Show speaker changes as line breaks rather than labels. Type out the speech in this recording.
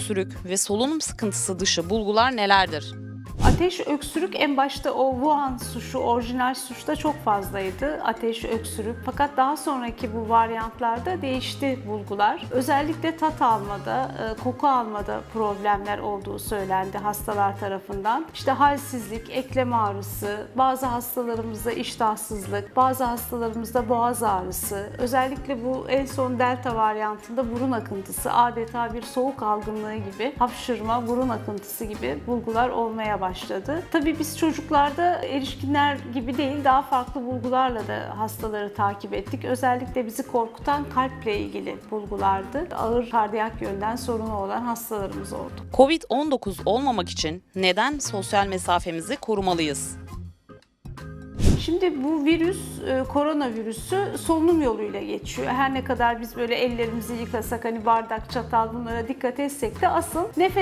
öksürük ve solunum sıkıntısı dışı bulgular nelerdir?
Ateş, öksürük en başta o Wuhan suşu, orijinal suşta çok fazlaydı. Ateş, öksürük. Fakat daha sonraki bu varyantlarda değişti bulgular. Özellikle tat almada, e, koku almada problemler olduğu söylendi hastalar tarafından. İşte halsizlik, eklem ağrısı, bazı hastalarımızda iştahsızlık, bazı hastalarımızda boğaz ağrısı. Özellikle bu en son delta varyantında burun akıntısı, adeta bir soğuk algınlığı gibi, hapşırma, burun akıntısı gibi bulgular olmaya başladı. Tabii biz çocuklarda erişkinler gibi değil daha farklı bulgularla da hastaları takip ettik. Özellikle bizi korkutan kalple ilgili bulgulardı. Ağır kardiyak yönden sorunu olan hastalarımız oldu.
Covid-19 olmamak için neden sosyal mesafemizi korumalıyız?
Şimdi bu virüs, e, koronavirüsü solunum yoluyla geçiyor. Her ne kadar biz böyle ellerimizi yıkasak, hani bardak, çatal bunlara dikkat etsek de asıl nefes